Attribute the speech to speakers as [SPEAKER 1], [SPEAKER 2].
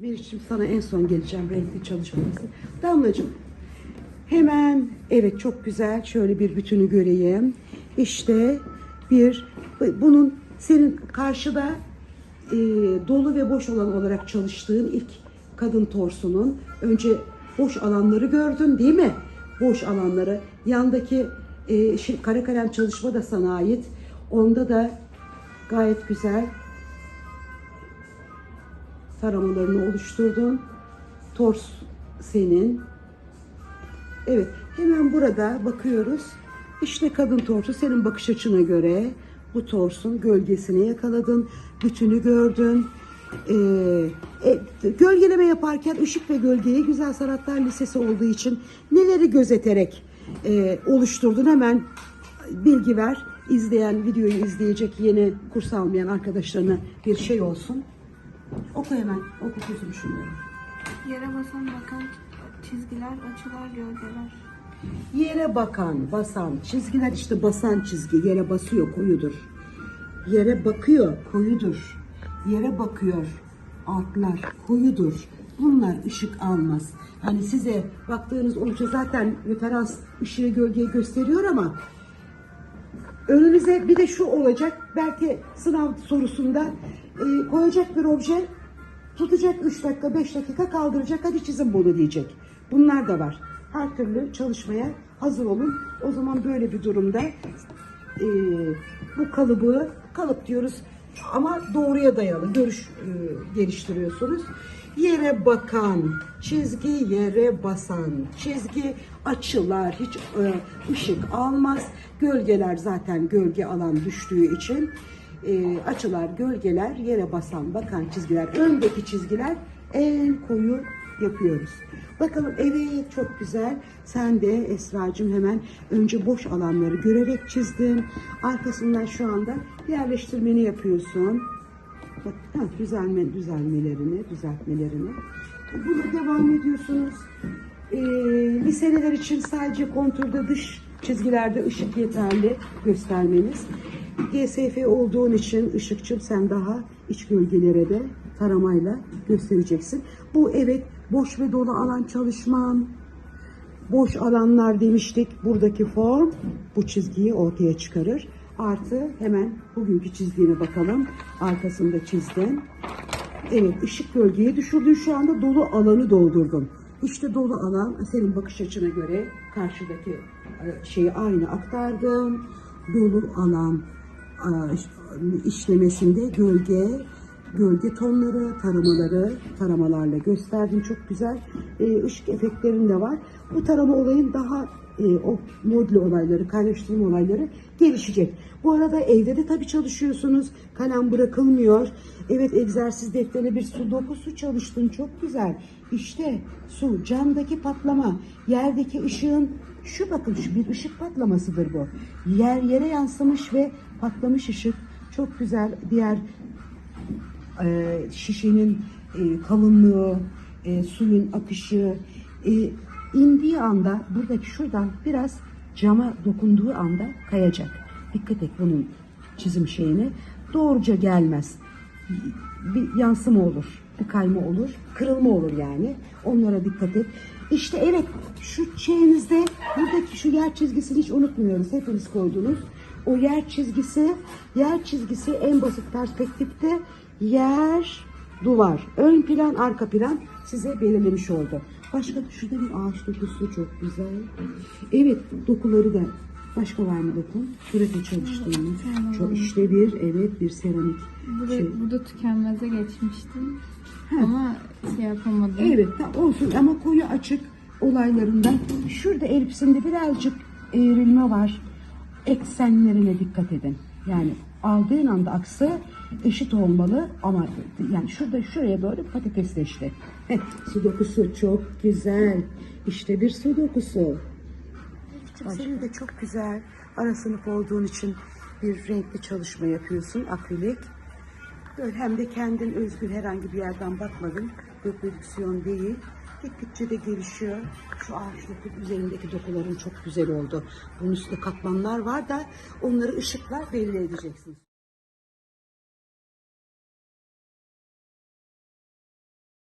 [SPEAKER 1] Meriç'im sana en son geleceğim renkli çalışması. Damlacığım hemen evet çok güzel şöyle bir bütünü göreyim. İşte bir bunun senin karşıda e, dolu ve boş alan olarak çalıştığın ilk kadın torsunun önce boş alanları gördün değil mi? Boş alanları. Yandaki e, kara kalem çalışma da sana ait. Onda da gayet güzel taramalarını oluşturdun. Tors senin. Evet, hemen burada bakıyoruz. İşte kadın torsu senin bakış açına göre bu torsun gölgesini yakaladın, bütünü gördün. Ee, e, gölgeleme yaparken ışık ve gölgeyi Güzel Sanatlar Lisesi olduğu için neleri gözeterek e, oluşturdun hemen bilgi ver. İzleyen, videoyu izleyecek yeni kurs almayan arkadaşlarına bir şey olsun. Oku hemen, oku kuzum şunları.
[SPEAKER 2] Yere basan bakan çizgiler, açılar, gölgeler.
[SPEAKER 1] Yere bakan, basan, çizgiler işte basan çizgi, yere basıyor, koyudur. Yere bakıyor, koyudur. Yere bakıyor, altlar, koyudur. Bunlar ışık almaz. Hani size baktığınız olunca zaten referans ışığı gölgeyi gösteriyor ama önünüze bir de şu olacak. Belki sınav sorusunda e, koyacak bir obje tutacak 3 dakika 5 dakika kaldıracak hadi çizin bunu diyecek. Bunlar da var. Her türlü çalışmaya hazır olun. O zaman böyle bir durumda e, bu kalıbı kalıp diyoruz ama doğruya dayalı görüş e, geliştiriyorsunuz. Yere bakan, çizgi yere basan, çizgi açılar hiç e, ışık almaz. Gölgeler zaten gölge alan düştüğü için e, açılar, gölgeler, yere basan, bakan çizgiler, öndeki çizgiler en koyu yapıyoruz. Bakalım evet çok güzel. Sen de Esra'cığım hemen önce boş alanları görerek çizdin. Arkasından şu anda yerleştirmeni yapıyorsun. Düzelme, düzelmelerini, düzeltmelerini. Bunu devam ediyorsunuz. Ee, liseler için sadece konturda dış çizgilerde ışık yeterli göstermeniz. GSF olduğun için ışıkçım sen daha iç gölgelere de taramayla göstereceksin. Bu evet boş ve dolu alan çalışman. Boş alanlar demiştik. Buradaki form bu çizgiyi ortaya çıkarır. Artı hemen bugünkü çizdiğine bakalım. Arkasında çizdin. Evet ışık gölgeye düşürdün. Şu anda dolu alanı doldurdun. İşte dolu alan senin bakış açına göre karşıdaki e, şeyi aynı aktardım. Dolu alan e, işlemesinde gölge, gölge tonları, taramaları, taramalarla gösterdin. Çok güzel e, ışık efektlerin de var. Bu tarama olayın daha e, o modli olayları, kaynaştırma olayları gelişecek. Bu arada evde de tabii çalışıyorsunuz. Kalem bırakılmıyor. Evet egzersiz defterine bir sudoku su çalıştın. Çok güzel. İşte su, camdaki patlama, yerdeki ışığın şu bakın şu bir ışık patlamasıdır bu. Yer yere yansımış ve patlamış ışık. Çok güzel. Diğer e, şişenin e, kalınlığı, e, suyun akışı, e, indiği anda buradaki şuradan biraz cama dokunduğu anda kayacak. Dikkat et bunun çizim şeyine. Doğruca gelmez. Bir yansıma olur, bir kayma olur, kırılma olur yani. Onlara dikkat et. İşte evet şu şeyinizde buradaki şu yer çizgisini hiç unutmuyoruz. Hepiniz koydunuz. O yer çizgisi, yer çizgisi en basit perspektifte yer, duvar. Ön plan, arka plan size belirlemiş oldu. Başka şurada bir ağaç dokusu çok güzel. Evet dokuları da başka var mı dokun? Şurada çalıştığımız. Çok işte bir evet bir seramik
[SPEAKER 2] Burada,
[SPEAKER 1] şey.
[SPEAKER 2] burada tükenmeze geçmiştim. Ama şey yapamadım.
[SPEAKER 1] Evet olsun ama koyu açık olaylarından şurada elbisinde birazcık eğrilme var. Eksenlerine dikkat edin. Yani aldığın anda aksı eşit olmalı ama yani şurada şuraya doğru patatesleşti. Heh, sudokusu çok güzel. İşte bir sudokusu. Senin de çok güzel. Ara sınıf olduğun için bir renkli çalışma yapıyorsun. Akrilik. Böyle hem de kendin özgür herhangi bir yerden bakmadın. Reprodüksiyon değil. Gittikçe de gelişiyor. Şu ağaç doku üzerindeki dokuların çok güzel oldu. Bunun üstünde katmanlar var da onları ışıklar belli edeceksiniz.